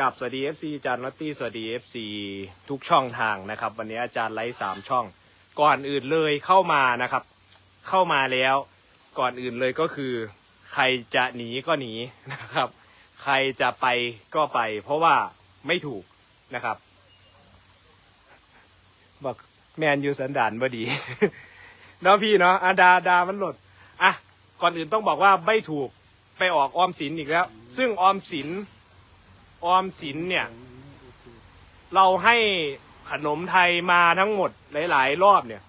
กับสวัสดี FC อาจารย์นัตตี้สวัสดี FC ทุกช่องทางนะครับ วันนี้อาจารย์ไลฟ์สามช่อง ก่อนอื่นเลยเข้ามานะครับ เข้ามาแล้ว ก่อนอื่นเลยก็คือ ใครจะหนีก็หนีนะครับ ใครจะไปก็ไป เพราะว่าไม่ถูกนะครับบอกแมนยูสันดานบดีเนาะพี่เนาะอาดาดามันหลดอะก่อนอื่นต้องบอกว่าไม่ถูกไปออกออมสินอีกแล้ว ซึ่งออมสิน ออมสินเนี่ย เราให้ขนมไทยมาทั้งหมดหลาย ๆ รอบเนี่ย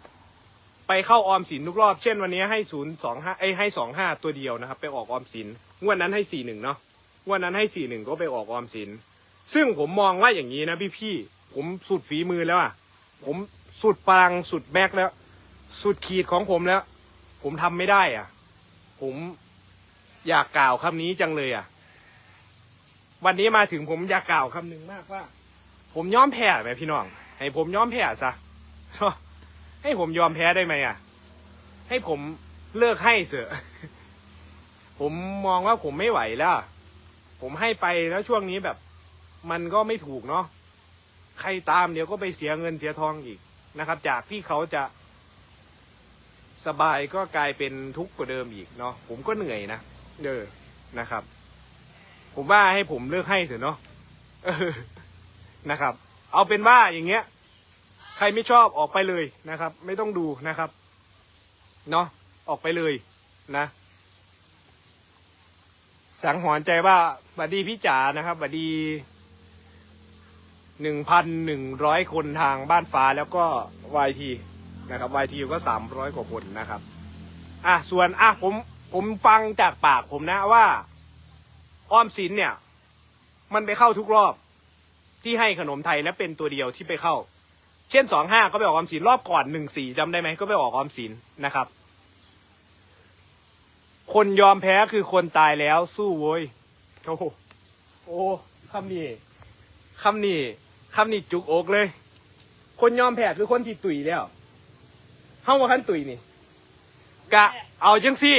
ไปเข้าออมสินทุกรอบ เช่นวันนี้ให้ศูนย์สองห้าไอ้ให้สองห้าตัวเดียวนะครับ ไปออกออมสินงวดนั้นให้สี่หนึ่งเนาะงวดนั้นให้สี่หนึ่งก็ไปออกออมสิน ซึ่งผมมองว่าอย่างนี้นะพี่พี่ๆผมสุดฝีมือแล้วอะผมสุดพลังสุดแม็กแล้ว สุดขีดของผมแล้ว ผมทำไม่ได้อะ ผมอยากกล่าวคำนี้จังเลยอะ วันนี้มาถึงผมอยากกล่าวคำหนึ่งมากว่า ผมยอมแพ้ไหมพี่น้อง ให้ผมยอมแพ้ซะให้ผมยอมแพ้ได้ไหมอะ ให้ผมเลิกให้เสอะผมมองว่าผมไม่ไหวแล้ว ผมให้ไปแล้วช่วงนี้แบบ มันก็ไม่ถูกเนาะใครตามเดี๋ยวก็ไปเสียเงินเสียทองอีกนะครับ จากที่เขาจะสบายก็กลายเป็นทุกข์กว่าเดิมอีกเนาะผมก็เหนื่อยนะเออนะครับ ผมว่าให้ผมเลิกให้เถอะเนาะนะครับ เอาเป็นว่าอย่างเงี้ย ใครไม่ชอบออกไปเลยนะครับ ไม่ต้องดูนะครับ เนาะออกไปเลยนะ สังหรณ์ใจว่าบัดดีพี่จ๋านะครับบัดดีหนึ่งพันหนึ่งร้อยคนทางบ้านฟ้าแล้วก็วายทีนะครับวายทีก็สามร้อยกว่าคนนะครับ อะส่วนอะผมผมฟังจากปากผมนะว่า ออมสินเนี่ย มันไปเข้าทุกรอบที่ให้ขนมไทยและเป็นตัวเดียวที่ไปเข้า เช่นสองห้าก็ไปออกออมสินรอบก่อนหนึ่งสี่จำได้ไหมก็ไปออกออมสินนะครับ คนยอมแพ้คือคนตายแล้วสู้โว้ยโอ้โหโอ้คำนี้คำนี้คำนี้จุกอกเลย คนยอมแพ้คือคนที่ตุยแล้วเฮ้าว่าคันตุยนี่กะเอาจังซี่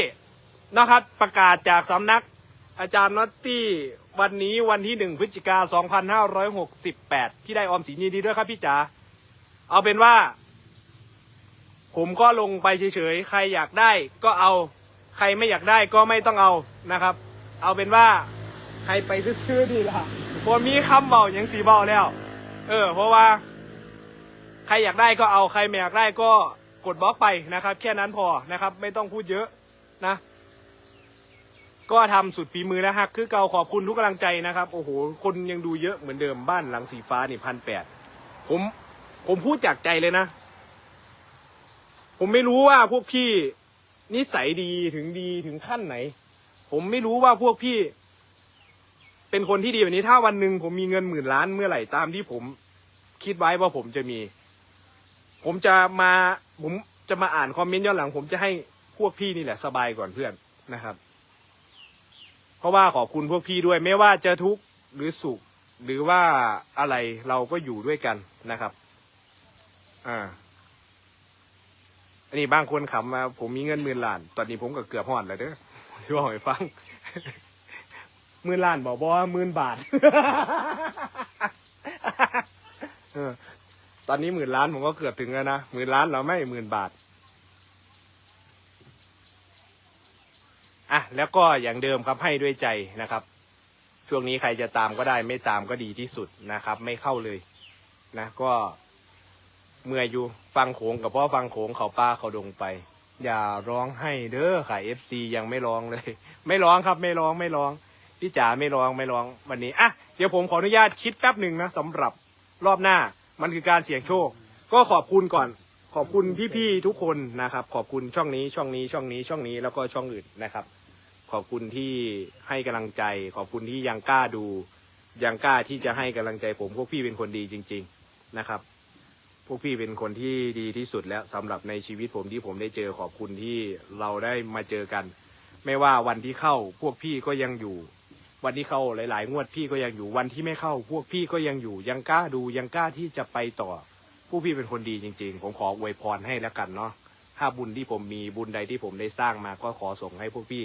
นะครับประกาศจากสำนัก อาจารย์น็อตตี้วันนี้วันที่หนึ่งพฤศจิกาสองพันห้าร้อยหกสิบแปดพี่ได้ออมสินยินดีด้วยครับพี่จ๋าเอาเป็นว่า ผมก็ลงไปเฉยๆ ใครอยากได้ก็เอา ใครไม่อยากได้ก็ไม่ต้องเอานะครับ เอาเป็นว่าใครไปซื้อๆดีล่ะผมมีคำเบาอย่างสีเบาแล้ว เออ เพราะว่า ใครอยากได้ก็เอาใครไม่อยากได้ก็กดบล็อกไปนะครับ แค่นั้นพอนะครับ ไม่ต้องพูดเยอะนะ ก็ทำสุดฝีมือแล้วฮัก คือเก่าขอบคุณทุกกำลังใจนะครับ โอ้โห คนยังดูเยอะเหมือนเดิมบ้านหลังสีฟ้านี่พันแปดผมผมพูดจากใจเลยนะ ผมไม่รู้ว่าพวกพี่นิสัยดีถึงดีถึงขั้นไหน ผมไม่รู้ว่าพวกพี่ เป็นคนที่ดีแบบนี้ถ้าวันหนึ่งผมมีเงินหมื่นล้านเมื่อไหร่ตามที่ผม คิดไว้ว่าผมจะมี ผมจะมาผมจะมาอ่านคอมเมนต์ย้อนหลัง ผมจะให้พวกพี่นี่แหละสบายก่อนเพื่อนนะครับ เพราะว่าขอบคุณพวกพี่ด้วย ไม่ว่าจะทุกข์หรือสุข หรือว่าอะไรเราก็อยู่ด้วยกันนะครับ อ่า อันนี้บางคนขำมาผมมีเงินหมื่นล้าน ตอนนี้ผมก็เกือบหอดแล้วเด้อที่บอกให้ฟังหมื่นล้านบอกว่าหมื่นบาทตอนนี้หมื่นล้านผมก็เกือบถึงแล้วนะหมื่นล้านเราไม่หมื่นบาท อะแล้วก็อย่างเดิมครับให้ด้วยใจนะครับ ช่วงนี้ใครจะตามก็ได้ ไม่ตามก็ดีที่สุดนะครับ ไม่เข้าเลยนะก็เมื่อยอยู่ฟังโขงกับพ่อฟังโขงเขาป้าเขาดงไป อย่าร้องให้เด้อค่ะเอฟซียังไม่ร้องเลย ไม่ร้องครับไม่ร้องไม่ร้องพี่จ๋าไม่ร้องไม่ร้องวันนี้อะเดี๋ยวผมขออนุญาตคิดแป๊บหนึ่งนะสำหรับรอบหน้ามันคือการเสี่ยงโชค ก็ขอบคุณก่อน ขอบคุณพี่ๆทุกคนนะครับ ขอบคุณช่องนี้ช่องนี้ช่องนี้ช่องนี้แล้วก็ช่องอื่นนะครับ ขอบคุณที่ให้กำลังใจ ขอบคุณที่ยังกล้าดู ยังกล้าที่จะให้กำลังใจผมพวกพี่เป็นคนดีจริง ๆนะครับ พวกพี่เป็นคนที่ดีที่สุดแล้วสำหรับในชีวิตผมที่ผมได้เจอขอบคุณที่เราได้มาเจอกัน ไม่ว่าวันที่เข้าพวกพี่ก็ยังอยู่ วันที่เข้าหลาย ๆ งวดพี่ก็ยังอยู่วันที่ไม่เข้า พวกพี่ก็ยังอยู่ ยังกล้าดูยังกล้าที่จะไปต่อพวกพี่เป็นคนดีจริง ๆ ผมขออวยพรให้แล้วกันเนาะถ้าบุญที่ผมมีบุญใดที่ผมได้สร้างมาก็ขอส่งให้พวกพี่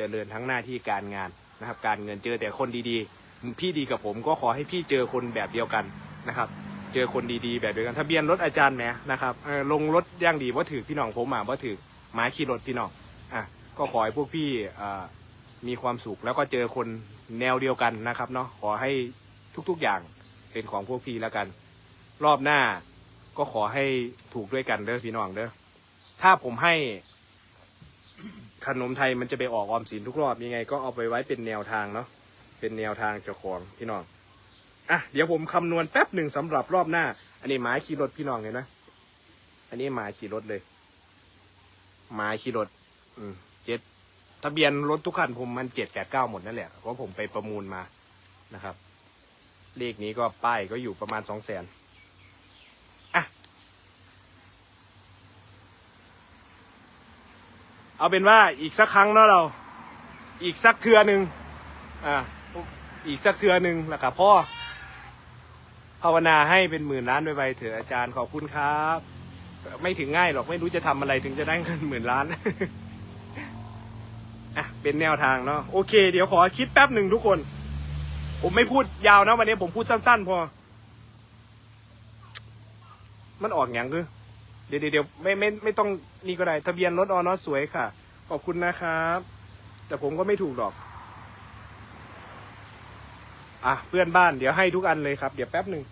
เจริญทั้งหน้าที่การงานนะครับ การเงินเจอแต่คนดีๆ พี่ดีกับผมก็ขอให้พี่เจอคนแบบเดียวกันนะครับ เจอคนดีๆ แบบเดียวกันทะเบียนรถอาจารย์แหมนะครับลงรถย่างดีว่าถือพี่น้องผมมาว่าถือหมาขี่รถพี่น้องอะก็ขอให้พวกพี่มีความสุขแล้วก็เจอคนแนวเดียวกันนะครับเนาะขอให้ทุกๆอย่างเป็นของพวกพี่แล้วกัน รอบหน้าก็ขอให้ถูกด้วยกันเด้อพี่น้องเด้อถ้าผมให้ ขนมไทยมันจะไปออกออมสินทุกรอบยังไง ก็เอาไปไว้เป็นแนวทางเนาะเป็นแนวทางเจ้าของพี่น้องอะเดี๋ยวผมคำนวณแป๊บหนึ่งสำหรับรอบหน้า อันนี้หมาขี่รถพี่น้องเห็นไหมอันนี้หมาขี่รถเลยหมาขี่รถ อืมเจ็ดทะเบียนรถทุกคันผมมันเจ็ดแปดเก้าหมดนั่นแหละเพราะผมไปประมูลมานะครับ เลขนี้ก็ป้ายก็อยู่ประมาณสองแสนอะ เอาเป็นว่าอีกสักครั้งเนาะเรา อีกสักเทือหนึ่งอ่าอีกสักเทือหนึ่งแล้วกับพ่อภาวนาให้เป็นหมื่นล้านไปไปเถอะอาจารย์ขอบคุณครับ ไม่ถึงง่ายหรอกไม่รู้จะทำอะไรถึงจะได้เงินหมื่นล้านอะเป็นแนวทางเนาะโอเค เดี๋ยวขอคิดแป๊บหนึ่งทุกคน ผมไม่พูดยาวนะวันนี้ผมพูดสั้น ๆ พอ มันออกอย่างคือเดี๋ยวเดี๋ยวไม่ไม่ไม่ต้อง นี่ก็ได้ทะเบียนรถออนอสวยค่ะ ขอบคุณนะครับ แต่ผมก็ไม่ถูกหรอก อะเพื่อนบ้านเดี๋ยวให้ทุกอันเลยครับ เดี๋ยวแป๊บหนึ่ง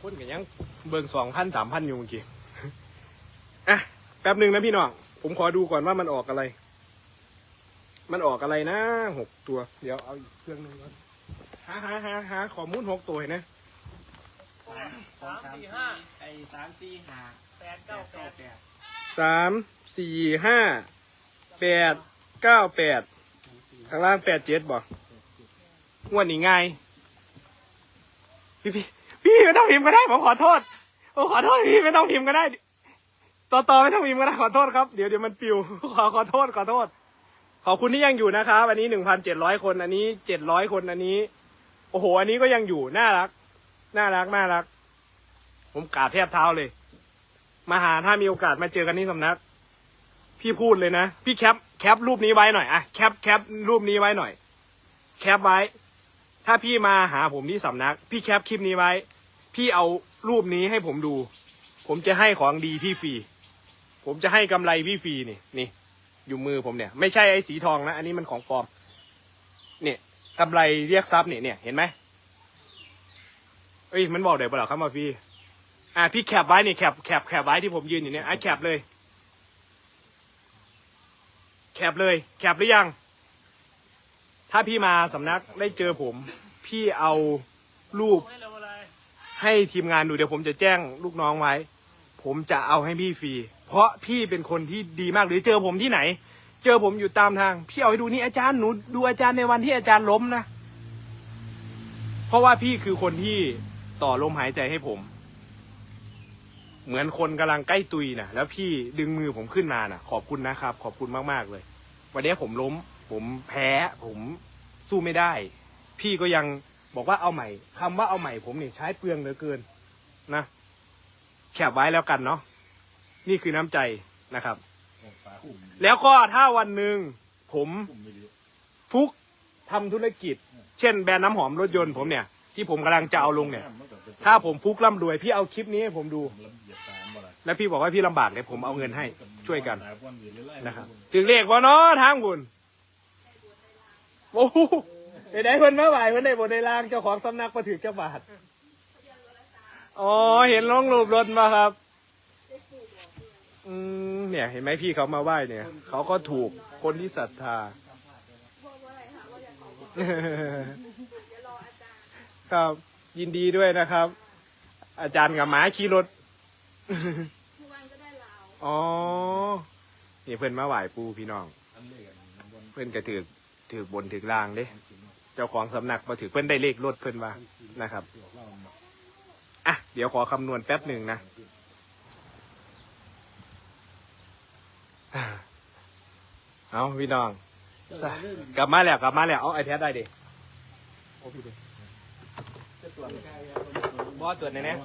คนกันยังเบิ่งสองพันสามพันอยู่เมื่อกี้อะแป๊บหนึ่งนะพี่น้อง ผมขอดูก่อนว่ามันออกอะไร มันออกอะไรนะหกตัว เดี๋ยวเอาอีกเครื่องหนึงก่อนหาหาหาหาขอมูลหกตัวให้นะสามสี่ห้าไอ้สามสี่ห้าแปดเก้าแปดแปดสามสี่ห้าแปดเก้าแปดข้างล่างแปดเจ็ดบอกงวดนี้ง่ายพี่พี่พี่ไม่ต้องพิมพ์ก็ได้ผมขอโทษผมขอโทษพี่ไม่ต้องพิมพ์ก็ได้ ต่อต่อไม่ต้องพิมพ์ก็ได้ขอโทษครับเดี๋ยวเดี๋ยวมันปิว ขอขอโทษขอโทษ ขอบคุณที่ยังอยู่นะครับอันนี้หนึ่งพันเจ็ดร้อยคน อันนี้เจ็ดร้อยคนอันนี้ โอ้โห อันนี้ก็ยังอยู่น่ารัก น่ารักน่ารัก ผมกราบแทบเท้าเลย มาหาถ้ามีโอกาสมาเจอกันที่สำนัก พี่พูดเลยนะ พี่แคปแคปรูปนี้ไว้หน่อยอะแคปแคปรูปนี้ไว้หน่อย แคปไว้ ถ้าพี่มาหาผมที่สำนัก พี่แคปคลิปนี้ไว้ พี่เอารูปนี้ให้ผมดู ผมจะให้ของดีพี่ฟรี ผมจะให้กำไรพี่ฟรีนี่นี่อยู่มือผมเนี่ย ไม่ใช่ไอ้สีทองนะ อันนี้มันของปลอมเนี่ยกำไรเรียกทรัพย์เนี่ยเนี่ยเห็นไหมเอ้ยมันบอกเดี๋ยวเปล่าครับมาฟรีอะพี่แคปไว้นี่แคปแคปแคปไว้ที่ผมยืนอยู่เนี่ยอะแคปเลย แคปเลย แคปหรือยัง ถ้าพี่มาสำนักได้เจอผม พี่เอารูปให้ทีมงานดูเดี๋ยวผมจะแจ้งลูกน้องไว้ ผมจะเอาให้พี่ฟรี เพราะพี่เป็นคนที่ดีมากหรือเจอผมที่ไหน เจอผมอยู่ตามทาง พี่เอาให้ดูนี่อาจารย์หนูดูอาจารย์ในวันที่อาจารย์ล้มนะ เพราะว่าพี่คือคนที่ต่อลมหายใจให้ผม เหมือนคนกำลังใกล้ตุยนะแล้วพี่ดึงมือผมขึ้นมานะขอบคุณนะครับ ขอบคุณมากๆเลย วันนี้ผมล้ม ผมแพ้ ผมสู้ไม่ได้ พี่ก็ยังบอกว่าเอาใหม่คำว่าเอาใหม่ผมเนี่ยใช้เปลืองเหลือเกินนะแคบไว้แล้วกันเนาะ นี่คือน้ำใจนะครับ แล้วก็ถ้าวันหนึ่งผมฟุกทำธุรกิจ เช่นแบรนด์น้ำหอมรถยนต์ผมเนี่ย ที่ผมกำลังจะเอาลงเนี่ย ถ้าผมฟุกร่ำรวยพี่เอาคลิปนี้ให้ผมดู แล้วพี่บอกว่าพี่ลำบากเลยผมเอาเงินให้ช่วยกันนะครับ ถึงเลขว่าเนาะทางบุญโอ้โหไปได้เพิ่นมาไหวเพิ่นได้บนในล่างเจ้าของสำนักมาถือเจ้าบาทอ๋อเห็นลงรูปรถมาครับ อืมเนี่ยเห็นไหมพี่เขามาไหว้เนี่ย เขาก็ถูกคนที่ศรัทธา ครับ ยินดีด้วยนะครับ อาจารย์กับหมาขี่รถทุกวันก็ได้ลาวอ๋อนี่เพื่อนมาไหว้ปูพี่น้อง เพื่อนก็ถือถือบนถือล่างเด้เจ้าของสำนักมาถือเพื่อนได้เลขรถเพื่อนว่านะครับ อะ เดี๋ยวขอคำนวณแป๊บหนึ่งนะ เอาพี่น้อง กลับมาแล้วกลับมาแล้วเอาไอแพดได้ดิโอ้พี่ดิบอสตรวจไหนเนี่ย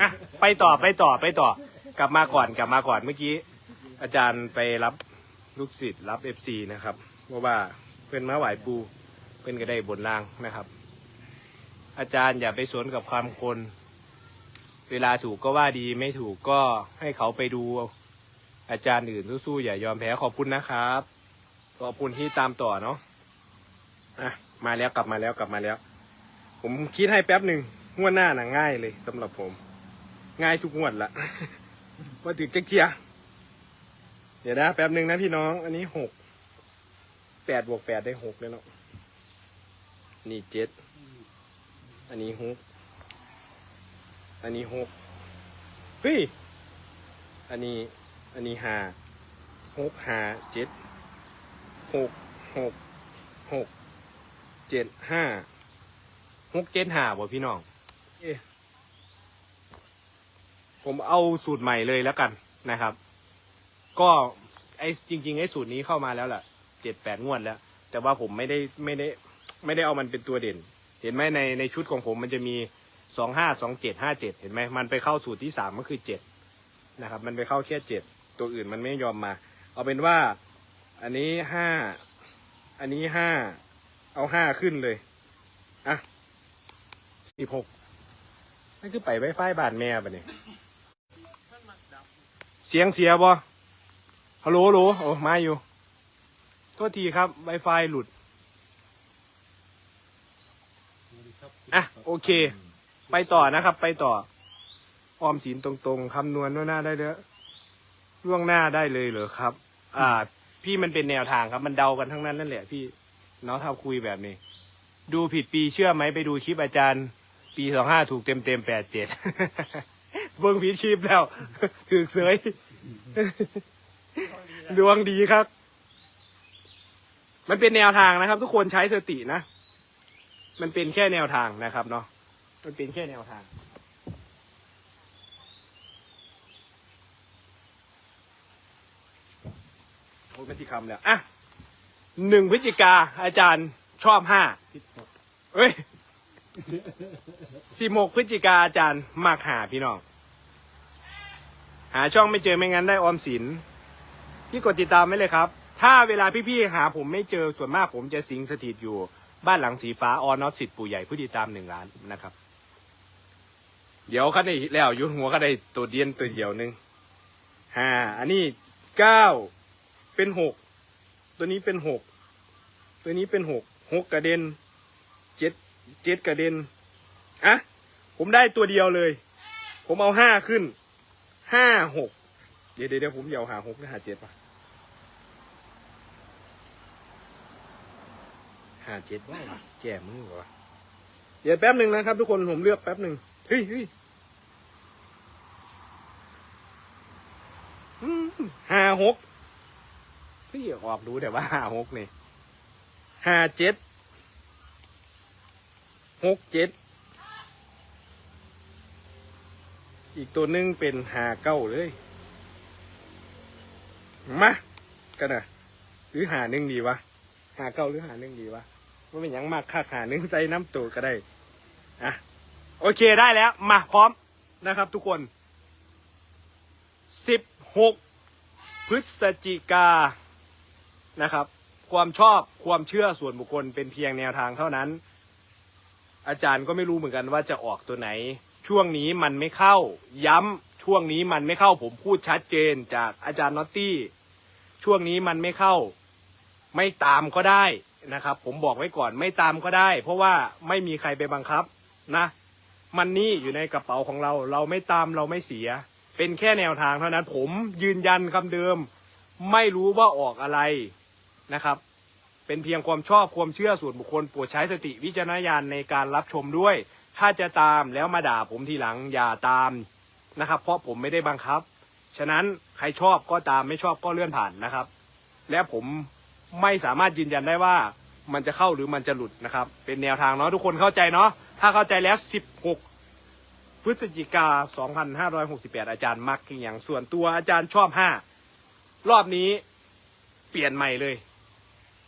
อะไปต่อไปต่อไปต่อ กลับมาก่อนกลับมาก่อนเมื่อกี้ อาจารย์ไปรับลูกศิษย์รับเอฟซีนะครับเพราะว่าเพื่อนมาไหวปูเพื่อนก็ได้บนล่างนะครับ อาจารย์อย่าไปสวนกับความคน เวลาถูกก็ว่าดีไม่ถูกก็ให้เขาไปดู อาจารย์อื่นสู้ๆอย่ายอมแพ้ขอบคุณนะครับ ขอบคุณที่ตามต่อเนาะอะมาแล้วกลับมาแล้วกลับมาแล้ว ผมคิดให้แป๊บหนึ่งงวดหน้าน่ะง่ายเลยสำหรับผม ง่ายทุกงวดละมาถึงเจ๊กเทียเดี๋ยวนะแป๊บหนึ่งนะพี่น้อง อันนี้หกแปดบวกแปดได้หกแล้วเนาะนี่เจ็ดอันนี้หกอันนี้หกเฮ้ยอันนี้ อันนี้หาหกหาเจ็ดหกหกหกเจ็ดห้าหกเจ็ดหาบ่พี่น้องเอผมเอาสูตรใหม่เลยแล้วกันนะครับ ก็ไอ้จริง ๆ ไอ้สูตรนี้เข้ามาแล้วแหละเจ็ดแปดงวดแล้ว แต่ว่าผมไม่ได้ไม่ได้ ไม่ได้เอามันเป็นตัวเด่น เห็นไหมในในชุดของผมมันจะมีสองห้าสองเจ็ดห้าเจ็ดเห็นไหมมันไปเข้าสูตรที่สามก็คือเจ็ดนะครับ มันไปเข้าแค่เจ็ด ตัวอื่นมันไม่ยอมมา เอาเป็นว่า อันนี้ห้าอันนี้ห้าเอาห้าขึ้นเลย อะสิบหกนั่นคือไปไวไฟบานแม่ปะเนี่ยเสียงเสียบ่ฮัลโหลฮัลโหลโอ้มาอยู่โทษทีครับ Wi-Fi หลุด อะ โอเค ไปต่อนะครับ ไปต่อ ออมสินตรงๆคำนวณล่วงหน้าได้เลย ล่วงหน้าได้เลยเหรอครับ อ่า พี่มันเป็นแนวทางครับ มันเดากันทั้งนั้นนั่นแหละพี่เนาะถ้าคุยแบบนี้ ดูผิดปีเชื่อไหมไปดูคลิปอาจารย์ ปีสองห้าถูกเต็มเต็มแปดเจ็ดเบิ่งผิดคลิปแล้วถือเสยดวงดีครับ มันเป็นแนวทางนะครับ ทุกคนใช้สตินะ มันเป็นแค่แนวทางนะครับเนาะมันเป็นแค่แนวทาง โอ้ยเป็นที่คำแล้วอะหนึ่งพฤศจิกาอาจารย์ชอบห้าเอ้ยสิบหกพฤศจิกาอาจารย์มากหาพี่น้อง หาช่องไม่เจอไม่งั้นได้ออมสิน พี่กดติดตามไว้เลยครับ ถ้าเวลาพี่ๆหาผมไม่เจอส่วนมากผมจะสิงสถิตอยู่ บ้านหลังสีฟ้าออนอตสิทธิ์ปู่ใหญ่ผู้ติดตามหนึ่งล้านนะครับ เดี๋ยวคันได้แล้วยุดหัวคันได้ตัวเดียนตัวเดียวหนึ่งห้าอันนี้เก้า เป็นหกตัวนี้เป็นหกตัวนี้เป็นหกหกกระเด็นเจ็ดเจ็ดกระเด็นอะผมได้ตัวเดียวเลย ผมเอาห้าขึ้นห้าหกเดี๋ยวเดี๋ยวผมเดี๋ยวหาหกหรือหาเจ็ดปะหาเจ็ดว่าแก่มือวะเดี๋ยวแป๊บหนึ่งนะครับ ทุกคนผมเลือกแป๊บหนึ่งเฮ้ยเฮ้ยห้าหก ออกดูแต่ว่าห้าหกนี่ห้าเจ็ดหกเจ็ดอีกตัวนึงเป็นหาเก้าเลยมากันนะหรือหาหนึ่งดีวะหาเก้าหรือหาหนึ่งดีวะว่าเป็นยังมากค่าหาหนึ่งใส่น้ำตูก็ได้อะโอเคได้แล้ว มาพร้อมนะครับทุกคนสิบหกพฤศจิกา นะครับ ความชอบความเชื่อส่วนบุคคลเป็นเพียงแนวทางเท่านั้น อาจารย์ก็ไม่รู้เหมือนกันว่าจะออกตัวไหน ช่วงนี้มันไม่เข้า ย้ำช่วงนี้มันไม่เข้าผมพูดชัดเจนจากอาจารย์นอตตี้ ช่วงนี้มันไม่เข้า ไม่ตามก็ได้นะครับ ผมบอกไว้ก่อนไม่ตามก็ได้ เพราะว่าไม่มีใครไปบังคับนะมันนี่อยู่ในกระเป๋าของเรา เราไม่ตามเราไม่เสีย เป็นแค่แนวทางเท่านั้น ผมยืนยันคำเดิม ไม่รู้ว่าออกอะไร นะครับ เป็นเพียงความชอบความเชื่อส่วนบุคคลโปรดใช้สติวิจารณญาณในการรับชมด้วย ถ้าจะตามแล้วมาด่าผมทีหลังอย่าตามนะครับ เพราะผมไม่ได้บังคับ ฉะนั้นใครชอบก็ตามไม่ชอบก็เลื่อนผ่านนะครับ และผมไม่สามารถยืนยันได้ว่ามันจะเข้าหรือมันจะหลุดนะครับ เป็นแนวทางเนาะทุกคนเข้าใจเนาะถ้าเข้าใจแล้ว 16 พฤศจิกา 2568 อาจารย์มักอย่างส่วนตัวอาจารย์ชอบ 5 รอบนี้เปลี่ยนใหม่เลย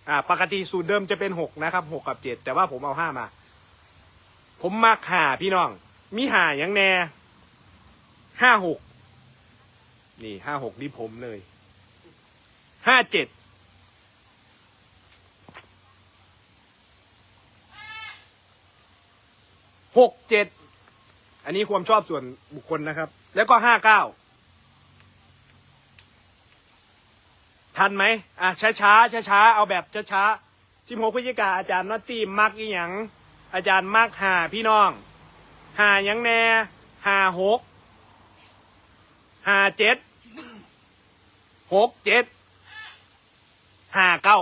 อ่าปกติสูตรเดิมจะเป็น6นะครับ6กับ7แต่ว่าผมเอา5มา ผมมักหาพี่น้อง มีหาอย่างแน่ห้าหกนี่ห้าหกนี่ผมเลยห้าเจ็ดหกเจ็ดอันนี้ความชอบส่วนบุคคลนะครับ แล้วก็ห้าเก้า ทันไหมอะช้าช้าช้าช้าเอาแบบช้าช้าสิบหกพฤศจิกาอาจารย์นอตตี้มักอีหยังอาจารย์มักหาพี่น้องหาหยังแน่หาหกหาเจ็ดหกเจ็ดหาเก้า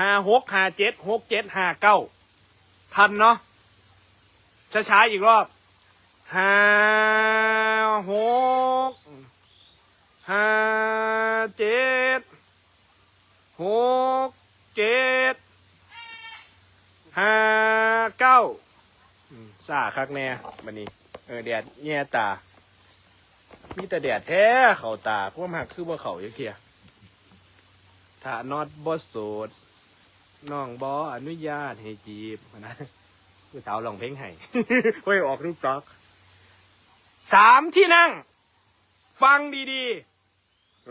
หาหกหาเจ็ดหกเจ็ดหาเก้าทันเนาะช้าๆอีกรอบห้าหก ห้าเจ็ดหกเจ็ดห้าเก้าอืมซ่าคักแน่บันนี้ เออแดดแง่ตา มีแต่แดดแท้เข่าตาพวกมหักคือว่าเขาอย่างเทียถ้านอดบอสโสดน้องบออนุญาตให้จีบนะผู้สาวลองเพลงให้เฮ้ยออกรูปต็อกสามที่นั่ง ฟังดีๆ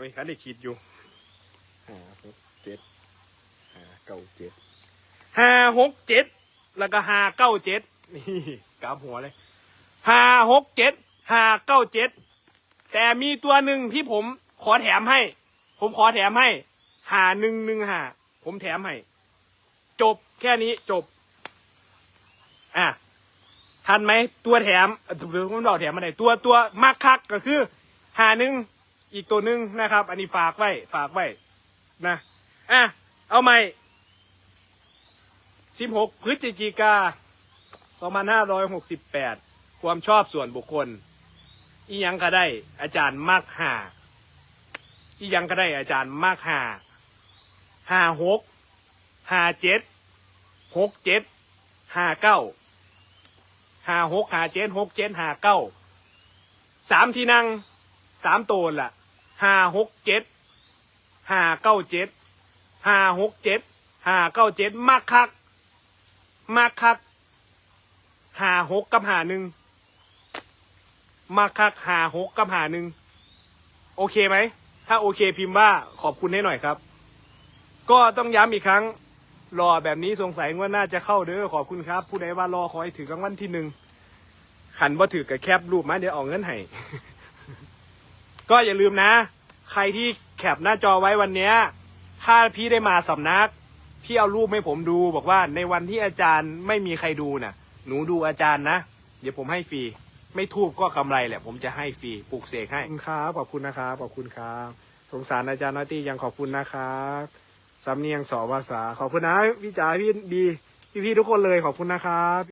เฮ้ยคันได้คิดอยู่ห้าหกเจ็ดห้าเก้าเจ็ดห้าหกเจ็ดแล้วก็ห้าเก้าเจ็ดนี่กลับหัวเลยห้าหกเจ็ดห้าเก้าเจ็ดแต่มีตัวหนึ่งที่ผมขอแถมให้ ผมขอแถมให้หาหนึ่งหนึ่งหาผมแถมให้ จบแค่นี้จบ อะทันไหมตัวแถมอะผมบอกแถมมาไหนตัวตัวมากคักก็คือหาหนึ่ง อีกตัวหนึ่งนะครับ อันนี้ฝากไว้ฝากไว้นะอะเอาใหม่สิบหกพฤศจิกาสองพันห้าร้อยหกสิบแปดความชอบส่วนบุคคล อียังก็ได้ อาจารย์มากหาอียังก็ได้อาจารย์มากหาห้าหกห้าเจ็ดหกเจ็ดห้าเก้าห้าหกห้าเจ็ดหกเจ็ดห้าเก้าสามที่นั่งสามตัวล่ะ ห้าหกเจ็ดห้าเก้าเจ็ดห้าหกเจ็ดห้าเก้าเจ็ดมากคักมากคักห้าหกกับห้าหนึ่งมากคักห้าหกกับห้าหนึ่งโอเคไหม ถ้าโอเคพิมพ์ว่าขอบคุณให้หน่อยครับ ก็ต้องย้ำอีกครั้งรอแบบนี้สงสัยว่าน่าจะเข้าเด้อขอบคุณครับ ผู้ใดว่ารอขอให้ถือรางวัลที่หนึ่งขันบ่าถือกับแคบรูปมาเดี๋ยวเออกเงินให้ ก็อย่าลืมนะ ใครที่แคปหน้าจอไว้วันเนี้ยถ้าพี่ได้มาสำนัก พี่เอารูปให้ผมดูบอกว่าในวันที่อาจารย์ไม่มีใครดูน่ะ หนูดูอาจารย์นะ เดี๋ยวผมให้ฟรี ไม่ทูบก็กำไรแหละ ผมจะให้ฟรีปลูกเสกให้ ขอบคุณครับขอบคุณนะครับขอบคุณครับ สงสารอาจารย์นอตตี้ยังขอบคุณนะครับสำเนียงสอภาษา ขอบคุณนะพี่จ๋าพี่ดีพี่ๆทุกคนเลยขอบคุณนะครับ